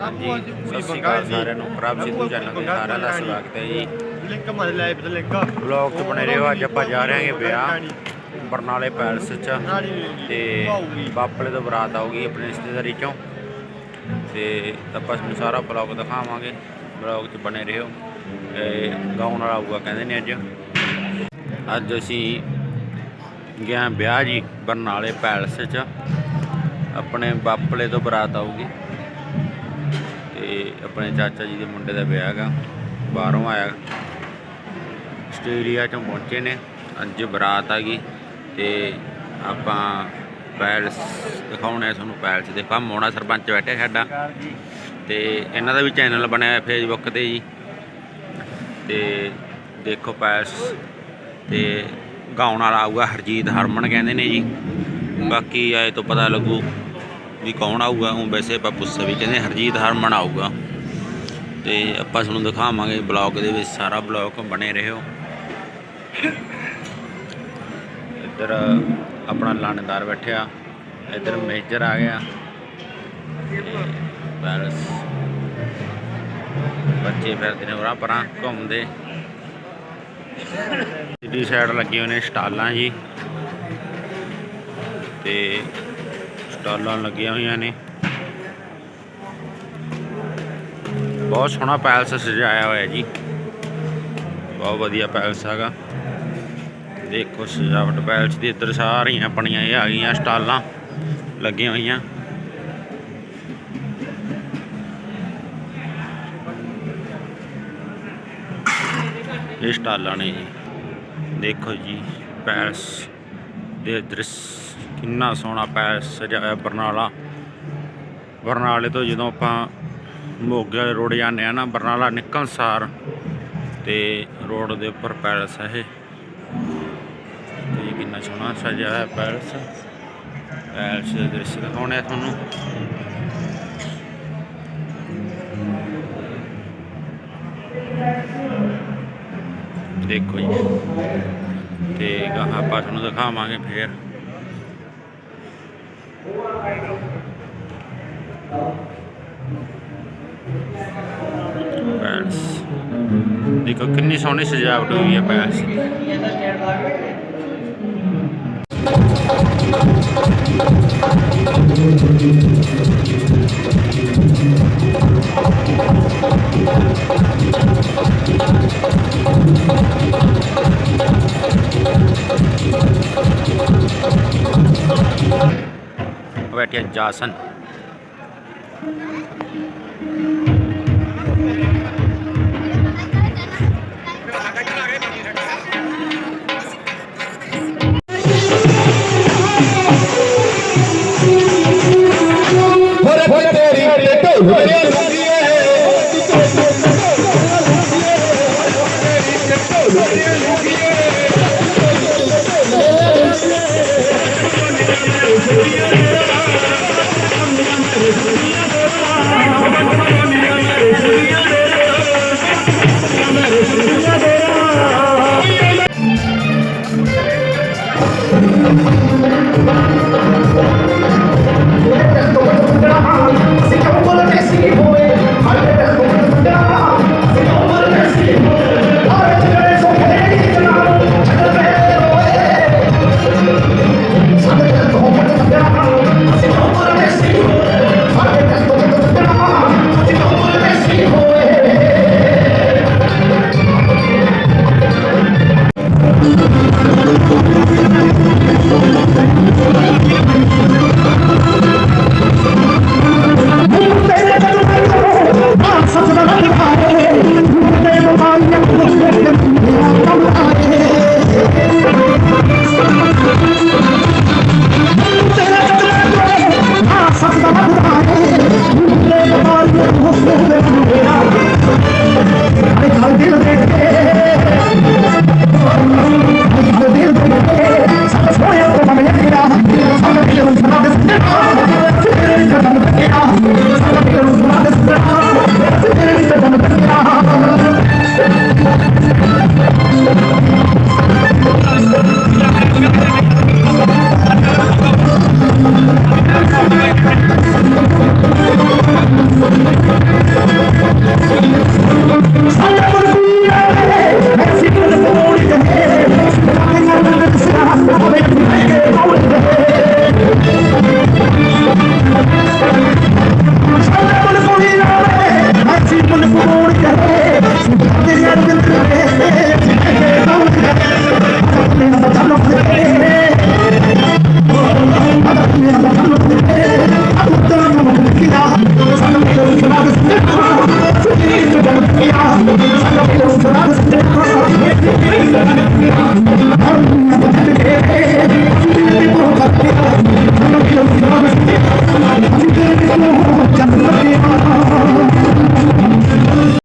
ਹਾਂਜੀ ਸਤਿ ਸ਼੍ਰੀ ਅਕਾਲ ਸਾਰਿਆਂ ਨੂੰ ਪ੍ਰਭ ਸਿੱਧੂ ਚੈਨਲ ਤੇ ਸਾਰਿਆਂ ਦਾ ਸਵਾਗਤ ਹੈ ਜੀ। ਲਿੰਕ ਮਾਰ ਲਾਈਵ ਤੇ ਲਿੰਕ ਬਲੌਗ 'ਚ ਬਣੇ ਰਹੋ ਅੱਜ ਆਪਾਂ ਜਾ ਰਹੇ ਹਾਂਗੇ ਵਿਆਹ ਬਰਨਾਲੇ ਪੈਲਸ 'ਚ। ਤੇ ਬਾਪਲੇ ਤੋਂ ਬਰਾਤ ਆਊਗੀ ਆਪਣੀ ਰਿਸ਼ਤੇਦਾਰੀ 'ਚੋਂ। ਤੇ ਆਪਾਂ ਤੁਹਾਨੂੰ ਸਾਰਾ ਬਲੌਗ ਦਿਖਾਵਾਂਗੇ। ਬਲੌਗ 'ਚ ਬਣੇ ਰਹੋ। ਤੇ ਗਾਉਣ ਵਾਲਾ ਆਊਗਾ ਕਹਿੰਦੇ ਨੇ ਅੱਜ। ਅੱਜ ਅਸੀਂ ਹਾਂ ਵਿਆਹ ਜੀ ਬਰਨਾਲੇ ਪੈਲਸ 'ਚ। ਆਪਣੇ ਬਾਪਲੇ ਤੋਂ ਬਰਾਤ ਆਊਗੀ। ਤੇ ਆਪਣੇ ਚਾਚਾ ਜੀ ਦੇ ਮੁੰਡੇ ਦਾ ਵਿਆਹ ਹੈਗਾ, ਬਾਹਰੋਂ ਆਇਆ। ਆਸਟ੍ਰੇਲੀਆ ਚੋਂ ਪਹੁੰਚੇ ਨੇ, ਅੱਜ ਬਰਾਤ ਆ ਗਈ ਤੇ ਆਪਾਂ ਪੈਲਸ ਦਿਖਾਉਣਾ ਤੁਹਾਨੂੰ, ਪੈਲਸ ਦੇ ਕੰਮ ਹੋਣਾ ਸਰਪੰਚ ਬੈਠੇ ਸਾਡਾ। ਤੇ ਇਹਨਾਂ ਦਾ ਵੀ ਚੈਨਲ ਬਣਿਆ ਫੇਸਬੁੱਕ ਤੇ ਜੀ। ਤੇ ਦੇਖੋ ਪੈਲਸ ਤੇ ਗਾਉਣ ਵਾਲਾ ਆਊਗਾ ਹਰਜੀਤ ਹਰਮਨ ਕਹਿੰਦੇ ਨੇ ਜੀ। ਬਾਕੀ ਆਏ ਤੋਂ ਪਤਾ ਲੱਗੂ। ਵੀ ਕੌਣ ਆਊਗਾ ਉਹ ਵੈਸੇ ਆਪਾਂ ਪੁੱਛਿਆ ਵੀ ਕਹਿੰਦੇ ਹਰਜੀਤ ਹਰਮਨ ਆਊਗਾ ਤੇ ਆਪਾਂ ਤੁਹਾਨੂੰ ਦਿਖਾਵਾਂਗੇ ਬਲੌਗ ਦੇ ਵਿੱਚ, ਸਾਰਾ ਬਲੌਗ ਬਣੇ ਰਹੋ। ਇੱਧਰ ਆਪਣਾ ਲਾਣੇਦਾਰ ਬੈਠਿਆ, ਇੱਧਰ ਮੇਜਰ ਆ ਗਿਆ। ਤੇ ਪੈਲਸ ਬੱਚੇ ਫਿਰਦੇ ਨੇ ਉਰਾਂ ਪਰਾਂ ਘੁੰਮਦੇ। ਸਿੱਧੀ ਸਾਈਡ ਲੱਗੇ ਹੋਏ ਨੇ ਸਟਾਲਾਂ ਜੀ। ਤੇ ਸਟਾਲਾਂ ਲੱਗੀਆਂ ਹੋਈਆਂ ਨੇ। ਬਹੁਤ ਸੋਹਣਾ ਪੈਲਸ ਸਜਾਇਆ ਹੋਇਆ ਜੀ। ਬਹੁਤ ਵਧੀਆ ਪੈਲਸ ਹੈਗਾ। ਦੇਖੋ ਸਜਾਵਟ ਪੈਲਸ ਦੀ, ਇੱਧਰ ਸਾਰੀਆਂ ਆਪਣੀਆਂ ਇਹ ਆ ਗਈਆਂ ਸਟਾਲਾਂ ਲੱਗੀਆਂ ਹੋਈਆਂ। ਇਹ ਸਟਾਲਾਂ ਨੇ ਜੀ। ਦੇਖੋ ਜੀ ਪੈਲਸ ਦੇ ਦ੍ਰਿਸ਼। ਕਿੰਨਾ ਸੋਹਣਾ ਪੈਲਸ ਸਜਾਇਆ ਬਰਨਾਲਾ। ਬਰਨਾਲੇ ਤੋਂ ਜਦੋਂ ਆਪਾਂ ਮੋਗੇ ਰੋਡ ਜਾਂਦੇ ਆ ਨਾ, ਬਰਨਾਲਾ ਨਿਕਲਣ ਸਾਰ ਤੇ ਰੋਡ ਦੇ ਉੱਪਰ ਪੈਲਸ ਹੈ ਇਹ। ਤੇ ਕਿੰਨਾ ਸੋਹਣਾ ਸਜਿਆ ਹੋਇਆ ਪੈਲਸ। ਪੈਲਸ ਦੇ ਦ੍ਰਿਸ਼ ਦਿਖਾਉਣੇ ਆ ਤੁਹਾਨੂੰ। ਦੇਖੋ ਜੀ। ਤੇ ਆਪਾਂ ਤੁਹਾਨੂੰ ਦਿਖਾਵਾਂਗੇ ਫੇਰ। ਪੈਲਸ ਦੇਖੋ ਕਿੰਨੀ ਸੋਹਣੀ ਸਜਾਵਟ ਹੋਈ ਹੈ ਪੈਲਸ ਦੀ ਬੈਠਿਆ ਜਾਸਨ ਫੋਰੇ ਤੇਰੀ